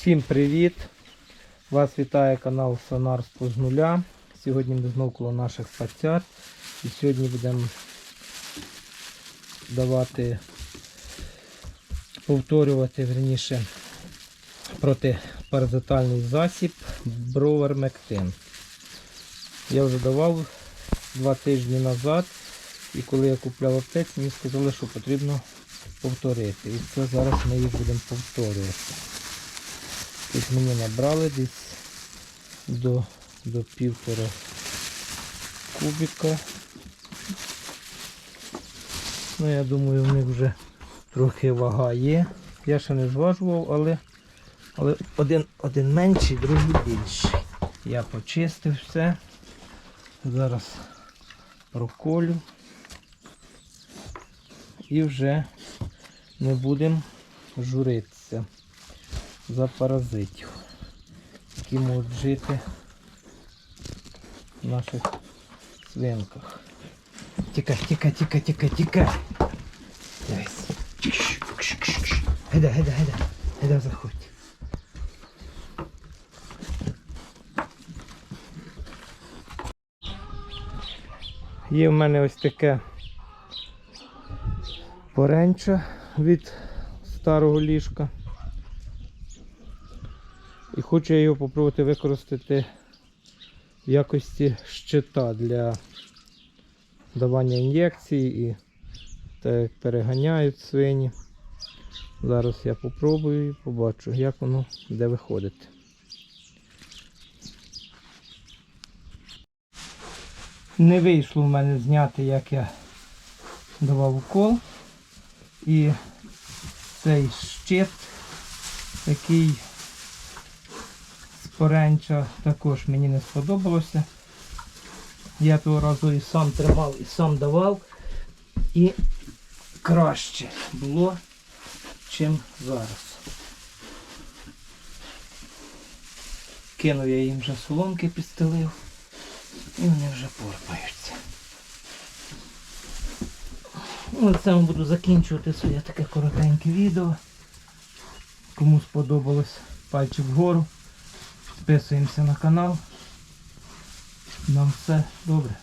Всім привіт! Вас вітає канал Сонарство з нуля. Сьогодні ми знову коло наших пацят. І сьогодні будемо давати, повторювати верніше протипаразитальний засіб Бровермектин. Я вже давав два тижні назад. І коли я купляв аптеці, мені сказали, що потрібно повторити. І це зараз ми їх будемо повторювати. Тут мені набрали десь до, до півтора кубіка. Ну, я думаю, в них вже трохи вага є. Я ще не зважував, але, але один, один менший, другий більший. Я почистив все. Зараз проколю. І вже не будемо журитися за паразитів, які можуть жити в наших свинках. Тікай, тікай, тікай, тікай, тікай. Гайда, гайда, гайда. Гайда, заходь. Є в мене ось таке поренча від старого ліжка. І хочу я його попробувати використати в якості щита для давання ін'єкцій і так як переганяють свині. Зараз я попробую і побачу, як воно буде виходити. Не вийшло в мене зняти, як я давав укол. І цей щит такий з поренча також мені не сподобалося. Я того разу і сам тримав, і сам давав. І краще було, чим зараз. Кинув я їм вже соломки підстелив і вони вже порпаються. Ну, цьому буду закінчувати своє таке коротеньке відео. Кому сподобалось пальчик вгору. Підписуємося на канал. Нам все добре.